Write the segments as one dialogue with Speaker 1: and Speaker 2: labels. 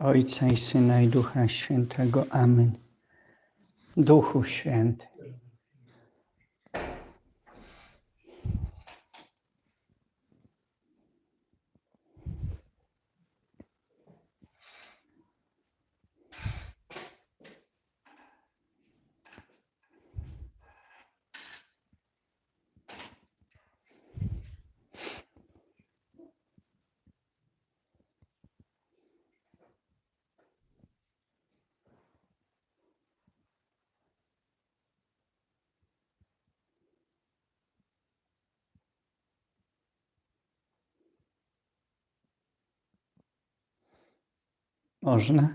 Speaker 1: Ojca i Syna i Ducha Świętego. Amen. Duchu Święty. Można?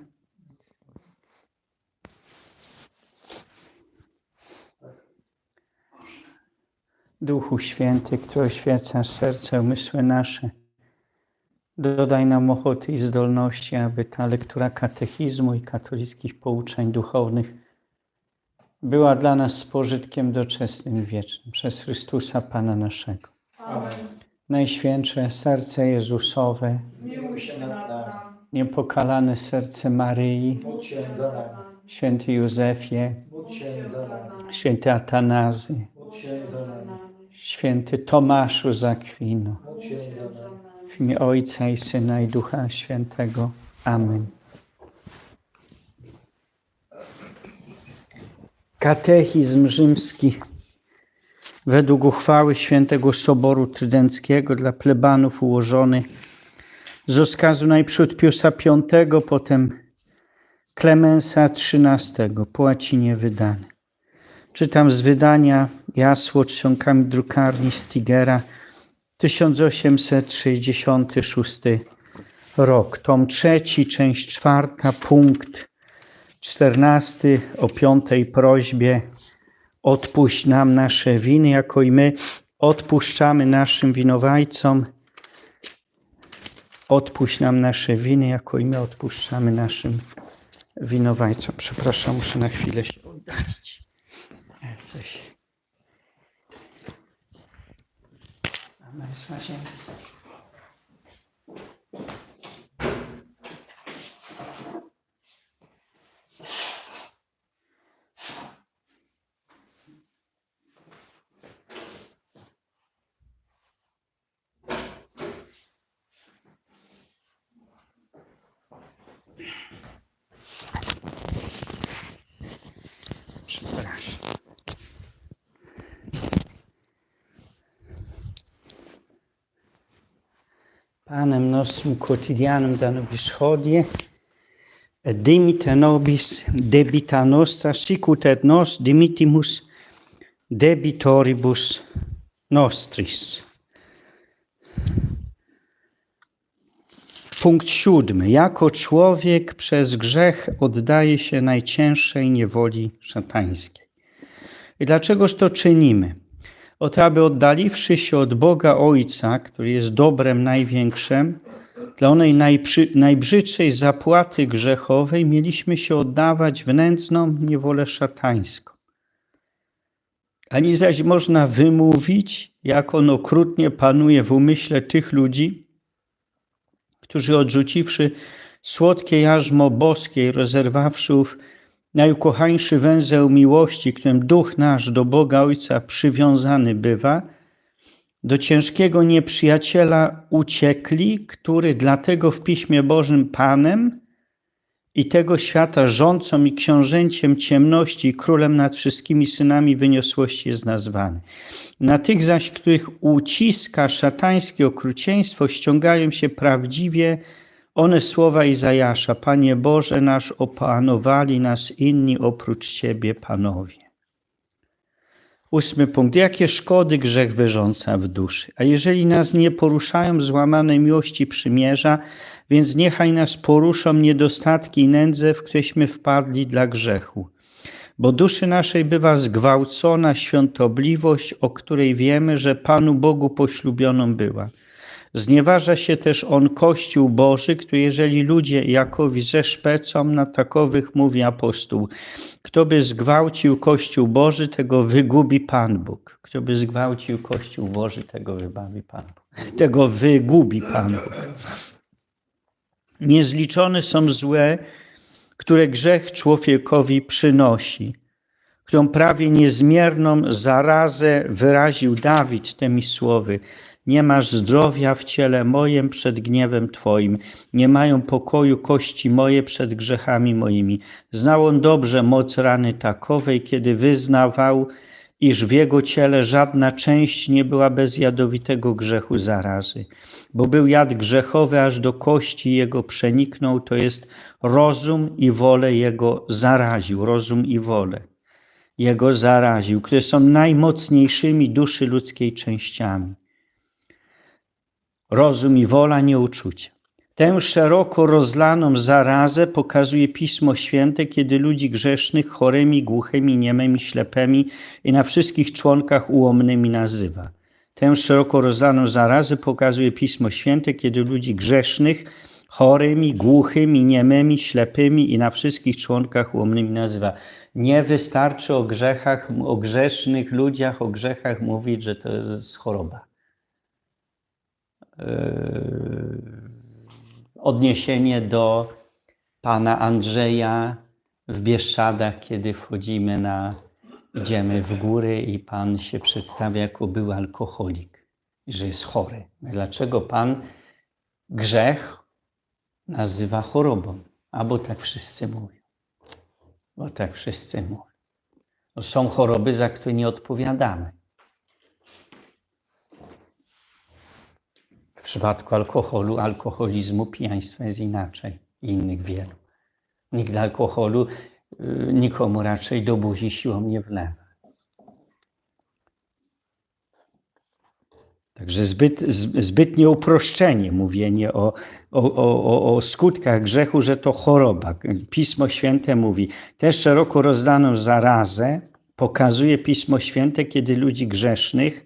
Speaker 1: Duchu Święty, który oświecasz serce, umysły nasze, dodaj nam ochoty i zdolności, aby ta lektura katechizmu i katolickich pouczeń duchownych była dla nas z pożytkiem doczesnym i wiecznym. Przez Chrystusa Pana naszego.
Speaker 2: Amen.
Speaker 1: Najświętsze serce Jezusowe,
Speaker 2: Zmiłuj się nad nami.
Speaker 1: Niepokalane serce Maryi, święty Józefie, święty Atanazy, święty Tomaszu z Akwinu. W imię Ojca i Syna i Ducha Świętego. Amen. Katechizm rzymski według uchwały Świętego Soboru Trydenckiego dla plebanów ułożony z rozkazu najprzód Piusa V, potem Klemensa XIII, po łacinie wydany. Czytam z wydania Jasło czcionkami drukarni Stigera 1866 rok. Tom trzeci, część czwarta, punkt czternasty o piątej prośbie. Odpuść nam nasze winy, jako i my odpuszczamy naszym winowajcom. Odpuść nam nasze winy, jako i my odpuszczamy naszym winowajcom. Przepraszam, muszę na chwilę się oddalić. E, Coś. Jest w łazience. przepraszam. Panem nostrum quotidianum da nobis hodie, et dimite nobis debita nostra, sicut et nos dimitimus debitoribus nostris. Punkt siódmy. Jako człowiek przez grzech oddaje się najcięższej niewoli szatańskiej. I dlaczegoż to czynimy? Oto, aby oddaliwszy się od Boga Ojca, który jest dobrem największym, dla onej najbrzydszej zapłaty grzechowej mieliśmy się oddawać w nędzną niewolę szatańską. Ani zaś można wymówić, jak on okrutnie panuje w umyśle tych ludzi, którzy odrzuciwszy słodkie jarzmo boskie, rozerwawszy ów najukochańszy węzeł miłości, którym duch nasz do Boga Ojca przywiązany bywa, do ciężkiego nieprzyjaciela uciekli, który dlatego w Piśmie Bożym Panem i tego świata rządcą i książęciem ciemności i królem nad wszystkimi synami wyniosłości jest nazwany. Na tych zaś, których uciska szatańskie okrucieństwo, ściągają się prawdziwie one słowa Izajasza. Panie Boże nasz, opanowali nas inni oprócz Ciebie, Panowie. Ósmy punkt. Jakie szkody grzech wyrządza w duszy? A jeżeli nas nie poruszają złamane miłości przymierza, więc niechaj nas poruszą niedostatki i nędze, w któreśmy wpadli dla grzechu. Bo duszy naszej bywa zgwałcona świątobliwość, o której wiemy, że Panu Bogu poślubioną była. Znieważa się też on Kościół Boży, który jeżeli ludzie jakowi zeszpecą, na takowych mówi apostoł. Kto by zgwałcił Kościół Boży, tego wygubi Pan Bóg. Kto by zgwałcił Kościół Boży, tego wybawi Pan Bóg. Tego wygubi Pan Bóg. Niezliczone są złe, które grzech człowiekowi przynosi, którą prawie niezmierną zarazę wyraził Dawid tymi słowy. Nie masz zdrowia w ciele mojem przed gniewem Twoim, nie mają pokoju kości moje przed grzechami moimi. Znał on dobrze moc rany takowej, kiedy wyznawał, iż w jego ciele żadna część nie była bez jadowitego grzechu zarazy. Bo był jad grzechowy, aż do kości jego przeniknął, to jest rozum i wolę jego zaraził, rozum i wolę jego zaraził, które są najmocniejszymi duszy ludzkiej częściami. Rozum i wola, nie uczucia. Tę szeroko rozlaną zarazę pokazuje Pismo Święte, kiedy ludzi grzesznych chorymi, głuchymi, niemymi, ślepymi i na wszystkich członkach ułomnymi nazywa. Tę szeroko rozlaną zarazę pokazuje Pismo Święte, kiedy ludzi grzesznych chorymi, głuchymi, niemymi, ślepymi i na wszystkich członkach ułomnymi nazywa. Nie wystarczy o grzechach, o grzesznych ludziach, o grzechach mówić, że to jest choroba. Yy, Odniesienie do pana Andrzeja w Bieszczadach, kiedy wchodzimy na, idziemy w góry i pan się przedstawia jako był alkoholik, że jest chory. Dlaczego pan grzech nazywa chorobą? Albo tak wszyscy mówią. Bo tak wszyscy mówią. Są choroby, za które nie odpowiadamy. W przypadku alkoholu, alkoholizmu, pijaństwa jest inaczej i innych wielu. Nikt alkoholu y, nikomu raczej do buzi siłą nie wlewa. Także zbyt, zbytnie uproszczenie mówienie o, o, o- o skutkach grzechu, że to choroba. Pismo Święte mówi, tę szeroko rozdaną zarazę pokazuje Pismo Święte, kiedy ludzi grzesznych,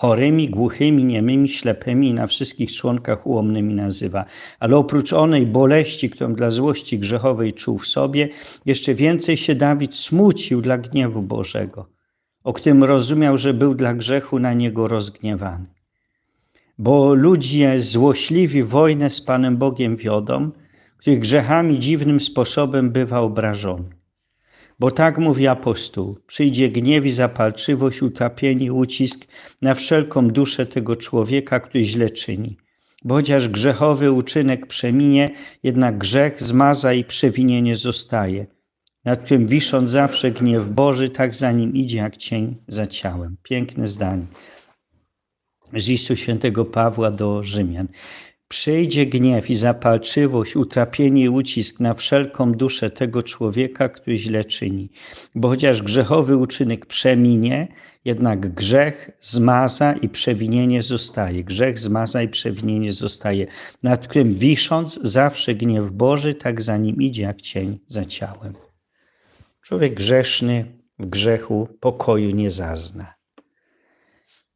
Speaker 1: chorymi, głuchymi, niemymi, ślepymi i na wszystkich członkach ułomnymi nazywa. Ale oprócz onej boleści, którą dla złości grzechowej czuł w sobie, jeszcze więcej się Dawid smucił dla gniewu Bożego, o którym rozumiał, że był dla grzechu na niego rozgniewany bo ludzie złośliwi wojnę z Panem Bogiem wiodą, których grzechami dziwnym sposobem bywa obrażony. Bo tak mówi apostoł, przyjdzie gniew i zapalczywość, utrapienie, ucisk na wszelką duszę tego człowieka, który źle czyni. Bo chociaż grzechowy uczynek przeminie, jednak grzech zmaza i przewinienie zostaje, nad którym wisząc zawsze gniew Boży, tak za nim idzie jak cień za ciałem. Piękne zdanie z listu świętego Pawła do Rzymian. Przyjdzie gniew i zapalczywość, utrapienie i ucisk na wszelką duszę tego człowieka, który źle czyni. Bo chociaż grzechowy uczynek przeminie, jednak grzech zmaza i przewinienie zostaje. Grzech zmaza i przewinienie zostaje, nad którym wisząc zawsze gniew Boży, tak za nim idzie jak cień za ciałem. Człowiek grzeszny w grzechu pokoju nie zazna.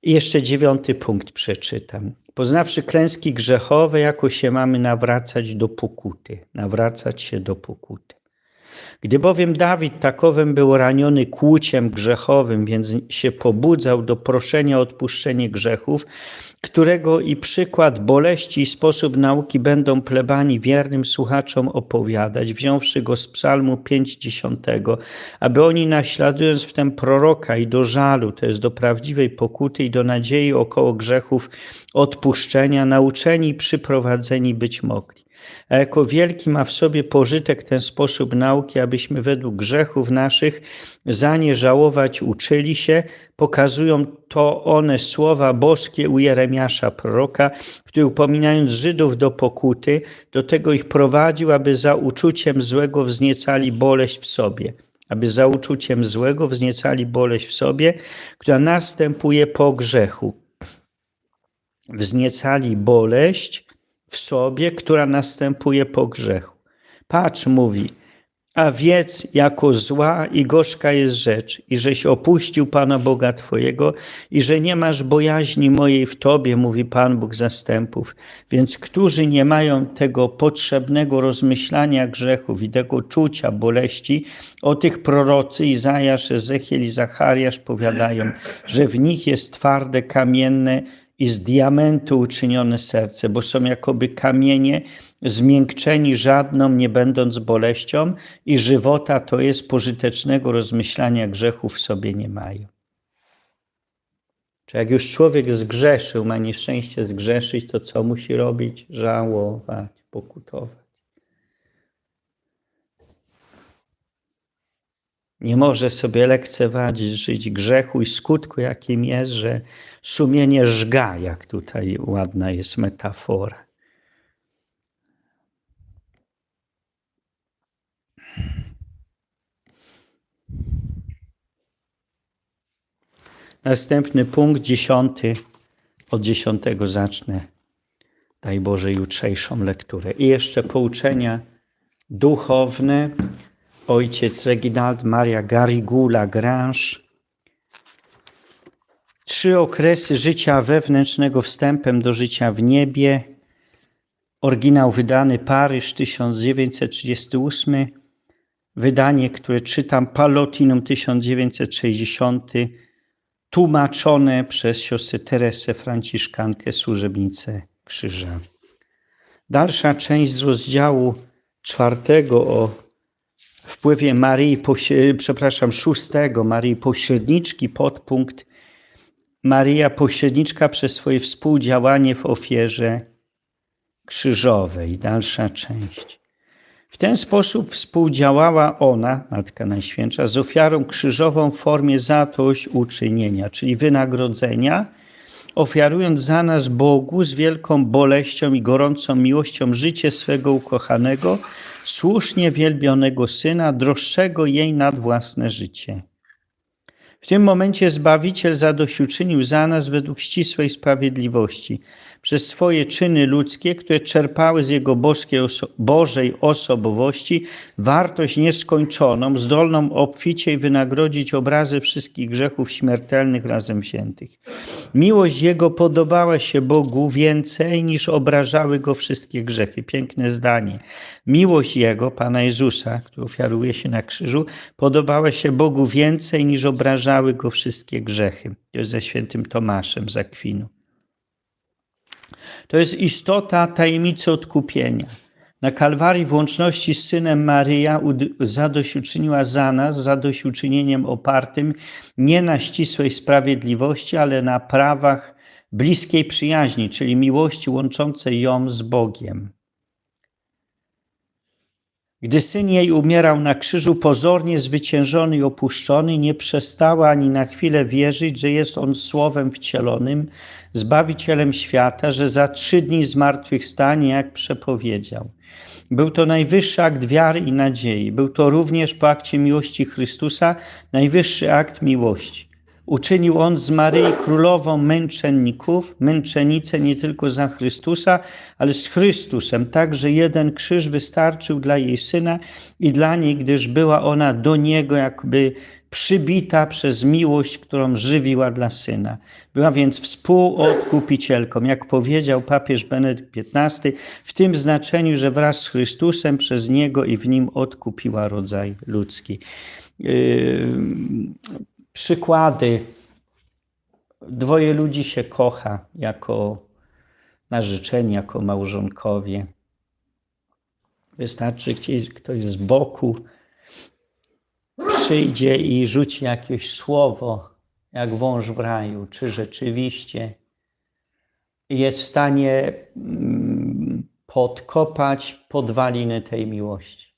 Speaker 1: I jeszcze dziewiąty punkt przeczytam. Poznawszy klęski grzechowe, jako się mamy nawracać do pokuty, nawracać się do pokuty. Gdy bowiem Dawid takowym był raniony kłuciem grzechowym, więc się pobudzał do proszenia o odpuszczenie grzechów, którego i przykład boleści i sposób nauki będą plebani wiernym słuchaczom opowiadać, wziąwszy go z psalmu 50, aby oni naśladując w tym proroka i do żalu, to jest do prawdziwej pokuty i do nadziei około grzechów odpuszczenia, nauczeni i przyprowadzeni być mogli. A jako wielki ma w sobie pożytek ten sposób nauki, abyśmy według grzechów naszych za nie żałować uczyli się, pokazują to one słowa boskie u Jeremiasza proroka, który upominając Żydów do pokuty, do tego ich prowadził, aby za uczuciem złego wzniecali boleść w sobie. Aby za uczuciem złego wzniecali boleść w sobie, która następuje po grzechu. Wzniecali boleść w sobie, która następuje po grzechu. Patrz, mówi, a wiedz, jako zła i gorzka jest rzecz, i żeś opuścił Pana Boga Twojego, i że nie masz bojaźni mojej w Tobie, mówi Pan Bóg zastępów. Więc którzy nie mają tego potrzebnego rozmyślania grzechów i tego czucia boleści, o tych prorocy Izajasz, Ezechiel i Zachariasz powiadają, że w nich jest twarde, kamienne i z diamentu uczynione serce, bo są jakoby kamienie zmiękczeni żadną, nie będąc boleścią i żywota to jest pożytecznego rozmyślania grzechów w sobie nie mają. Czy jak już człowiek zgrzeszył, ma nieszczęście zgrzeszyć, to co musi robić? Żałować, pokutować. Nie może sobie lekcewadzić żyć grzechu i skutku, jakim jest, że sumienie żga, jak tutaj ładna jest metafora. Następny punkt, dziesiąty. Od dziesiątego zacznę, daj Boże, jutrzejszą lekturę. I jeszcze pouczenia duchowne. Ojciec Reginald Maria Garigula Grange. Trzy okresy życia wewnętrznego wstępem do życia w niebie. Oryginał wydany Paryż 1938. Wydanie, które czytam Palotinum 1960 tłumaczone przez siostrę Teresę Franciszkankę, służebnicę krzyża. Dalsza część z rozdziału czwartego o wpływie Marii, przepraszam, szóstego Marii Pośredniczki, podpunkt Maria Pośredniczka przez swoje współdziałanie w ofierze krzyżowej. Dalsza część. W ten sposób współdziałała ona, Matka Najświętsza, z ofiarą krzyżową w formie zadośćuczynienia, czyli wynagrodzenia, ofiarując za nas Bogu z wielką boleścią i gorącą miłością życie swego ukochanego, słusznie wielbionego Syna, droższego jej nad własne życie. W tym momencie Zbawiciel zadośćuczynił za nas według ścisłej sprawiedliwości, przez swoje czyny ludzkie, które czerpały z Jego boskiej oso Bożej osobowości wartość nieskończoną, zdolną obficiej wynagrodzić obrazy wszystkich grzechów śmiertelnych razem wziętych. Miłość Jego podobała się Bogu więcej niż obrażały Go wszystkie grzechy. Piękne zdanie. Miłość Jego, Pana Jezusa, który ofiaruje się na krzyżu, podobała się Bogu więcej niż obrażały Go wszystkie grzechy. To jest ze świętym Tomaszem z Akwinu. To jest istota tajemnicy odkupienia. Na Kalwarii w łączności z Synem Maryja zadośćuczyniła za nas zadośćuczynieniem opartym nie na ścisłej sprawiedliwości, ale na prawach bliskiej przyjaźni, czyli miłości łączącej ją z Bogiem. Gdy syn jej umierał na krzyżu, pozornie zwyciężony i opuszczony, nie przestała ani na chwilę wierzyć, że jest on słowem wcielonym, zbawicielem świata, że za trzy dni zmartwychwstanie, jak przepowiedział. Był to najwyższy akt wiary i nadziei. Był to również po akcie miłości Chrystusa najwyższy akt miłości. Uczynił on z Maryi królową męczenników, męczenicę nie tylko za Chrystusa, ale z Chrystusem, tak że jeden krzyż wystarczył dla jej syna i dla niej, gdyż była ona do niego jakby przybita przez miłość, którą żywiła dla syna. Była więc współodkupicielką, jak powiedział papież Benedykt XV, w tym znaczeniu, że wraz z Chrystusem przez niego i w nim odkupiła rodzaj ludzki. Przykłady. Dwoje ludzi się kocha jako narzeczeni, jako małżonkowie. Wystarczy, że ktoś z boku przyjdzie i rzuci jakieś słowo, jak wąż w raju, czy rzeczywiście jest w stanie mm, podkopać podwaliny tej miłości.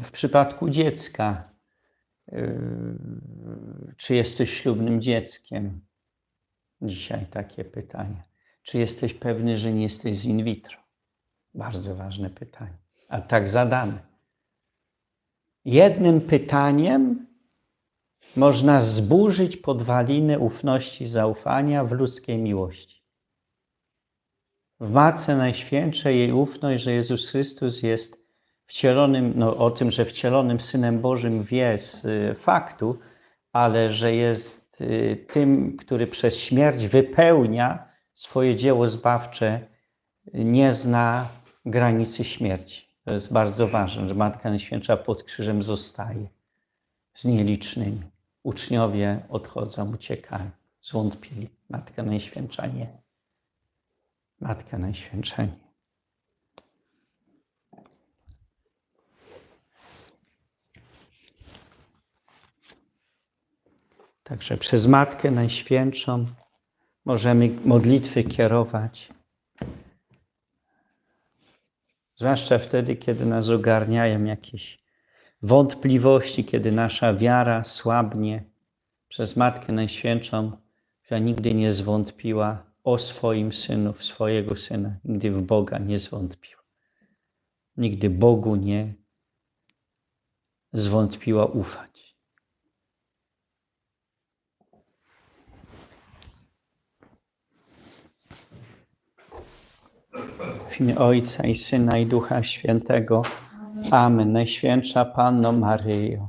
Speaker 1: W przypadku dziecka, yy, czy jesteś ślubnym dzieckiem? Dzisiaj takie pytanie. Czy jesteś pewny, że nie jesteś z in vitro? Bardzo ważne pytanie, a tak zadane. Jednym pytaniem można zburzyć podwaliny ufności, zaufania w ludzkiej miłości. W Matce Najświętszej jej ufność, że Jezus Chrystus jest wcielonym, no, o tym, że wcielonym Synem Bożym wie z y, faktu, ale że jest y, tym, który przez śmierć wypełnia swoje dzieło zbawcze, nie zna granicy śmierci. To jest bardzo ważne, że Matka Najświętsza pod krzyżem zostaje z nielicznymi. uczniowie odchodzą, uciekają, zwątpili. Matka Najświętsza nie. Matka Najświętsza nie. Także przez Matkę Najświętszą możemy modlitwy kierować. Zwłaszcza wtedy, kiedy nas ogarniają jakieś wątpliwości, kiedy nasza wiara słabnie. Przez Matkę Najświętszą, która nigdy nie zwątpiła o swoim synu, w swojego syna, nigdy w Boga nie zwątpiła. Nigdy Bogu nie zwątpiła ufać. W imię Ojca i Syna i Ducha Świętego. Amen. Najświętsza Panno Maryjo,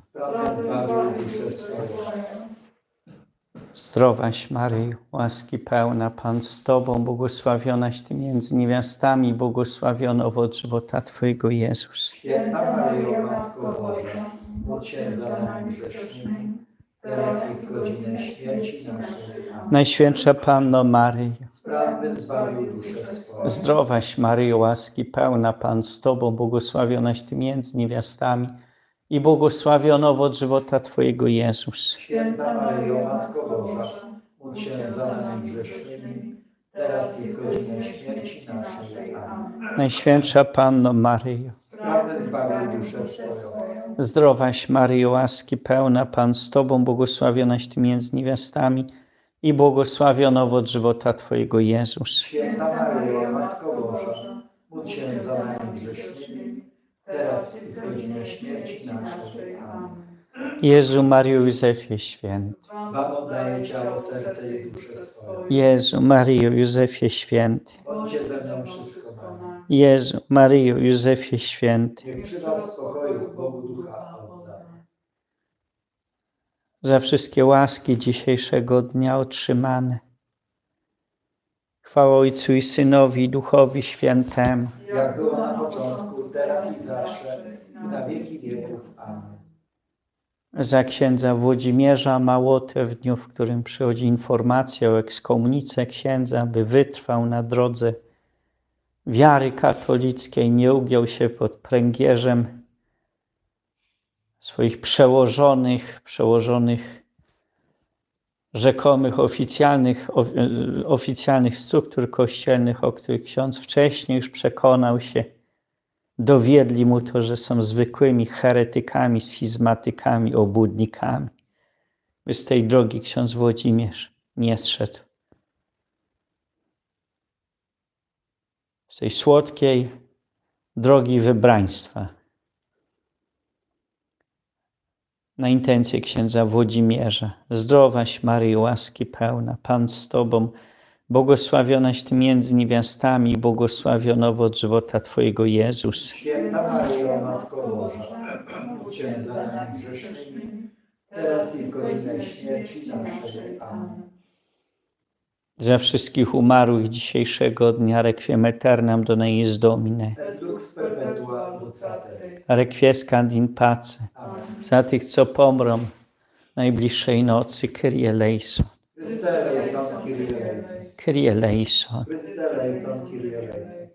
Speaker 1: zdrowaś Maryjo, łaski pełna Pan z Tobą, błogosławionaś Ty między niewiastami, błogosławiony owoc żywota Twojego Jezus.
Speaker 2: Święta Maryjo, Matko Boża, za nami grzesznymi, teraz i w godzinę śmierci naszej. Amen.
Speaker 1: Najświętsza Panno Maryjo,
Speaker 2: Sprawy zbawił duszę swoją.
Speaker 1: zdrowaś Maryjo, łaski pełna Pan z Tobą, błogosławionaś Ty między niewiastami i błogosławiony owoc żywota Twojego Jezus.
Speaker 2: Święta Maryjo, Matko Boża, módl się za nami grzesznymi, teraz i w godzinę śmierci naszej. Amen.
Speaker 1: Najświętsza Panno Maryjo,
Speaker 2: Duszę swoją.
Speaker 1: Zdrowaś Maryjo, łaski pełna Pan z Tobą, błogosławionaś Ty między niewiastami i błogosławiony owoc żywota Twojego Jezus.
Speaker 2: Święta Maryjo, Matko Boża, módl się za nami grzesznymi, teraz i w godzinę śmierci naszej. Amen.
Speaker 1: Jezu, Mario Józefie Święty.
Speaker 2: Wam oddaję ciało, serce i duszę swoją.
Speaker 1: Jezu, Mario Józefie Święty.
Speaker 2: Bądźcie ze mną wszystko mam.
Speaker 1: Jezu, Mario Józefie Święty.
Speaker 2: Niech przy was spokoju Bogu Ducha.
Speaker 1: Za wszystkie łaski dzisiejszego dnia otrzymane. Chwała Ojcu i Synowi i Duchowi Świętemu.
Speaker 2: Jak było na początku, teraz i zawsze, i na wieki wieków. Amen.
Speaker 1: za księdza Włodzimierza Małotę w dniu, w którym przychodzi informacja o ekskomunice księdza, by wytrwał na drodze wiary katolickiej, nie ugiął się pod pręgierzem swoich przełożonych, przełożonych rzekomych oficjalnych, of, e, oficjalnych struktur kościelnych, o których ksiądz wcześniej już przekonał się, dowiedli mu to, że są zwykłymi heretykami, schizmatykami, obłudnikami. Z tej drogi ksiądz Włodzimierz nie zszedł. Z tej słodkiej drogi wybraństwa. Na intencję księdza Włodzimierza. Zdrowaś Maryjo, łaski pełna, Pan z Tobą, Błogosławionaś Ty między niewiastami błogosławiony owoc żywota Twojego Jezus.
Speaker 2: Święta Maryjo, Matko Boża, grzesznymi, teraz i w godzinę śmierci naszej. Amen.
Speaker 1: Za wszystkich umarłych dzisiejszego dnia requiem aeternam do neis Domine. Requiescant in pace.
Speaker 2: Amen.
Speaker 1: Za tych, co pomrą najbliższej nocy. Kyrie eleison.
Speaker 2: Kyrie eleison.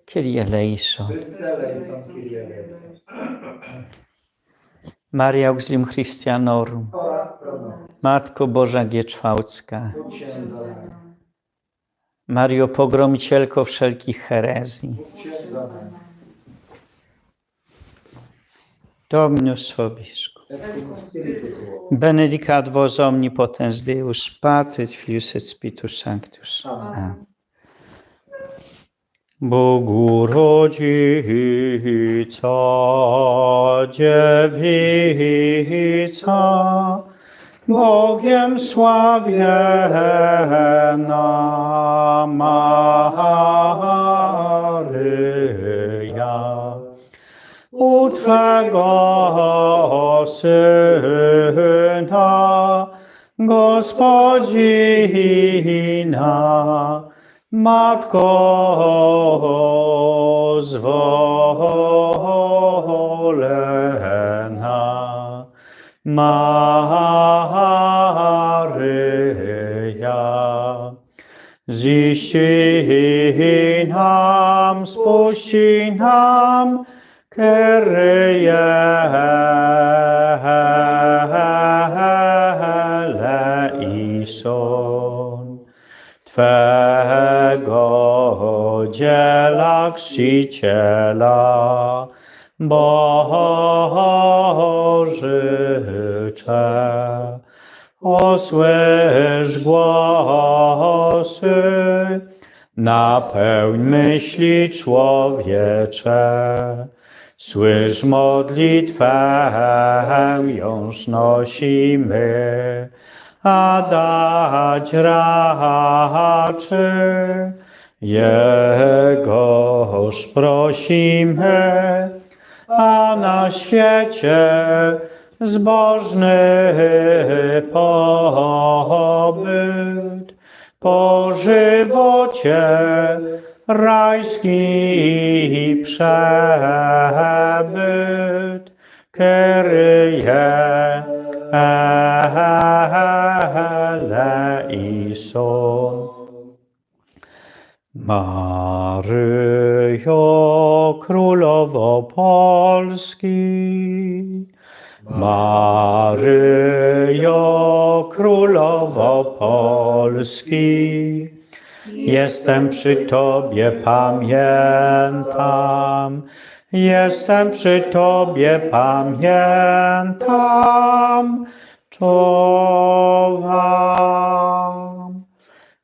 Speaker 1: Kyrie eleison. Maria auxilium Christianorum. Matko Boża Gieczwałcka.
Speaker 2: Módl się za nami.
Speaker 1: Mario pogromicielko wszelkich herezji. Dominus
Speaker 2: tuo.
Speaker 1: Benedicat vos omnipotens Deus, Patris, Filius et Spiritus Sanctus.
Speaker 2: Amen.
Speaker 1: Bogu rodzica, dziewica, Bogiem sławiena Maryja. U Twego Syna, Gospodzina, Matko zwolena, Maryja. Zisinam, sposinam, Kyrie eleison. Twego dziela, krzyciela, Bożyczę. Osłysz głosy, napełń myśli człowiecze. Słysz modlitwę, jąż nosimy, a dać raczy. Jegoż prosimy, a na świecie zbożny pobyt, po żywocie rajski przebyt, Kyrie eleison. Maryjo, Królowo Polski, Maryjo, Królowo Polski, jestem przy Tobie, pamiętam, jestem przy Tobie, pamiętam, czuwam.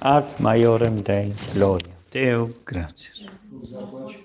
Speaker 1: Ad majorem Dei gloria. Deo Boże.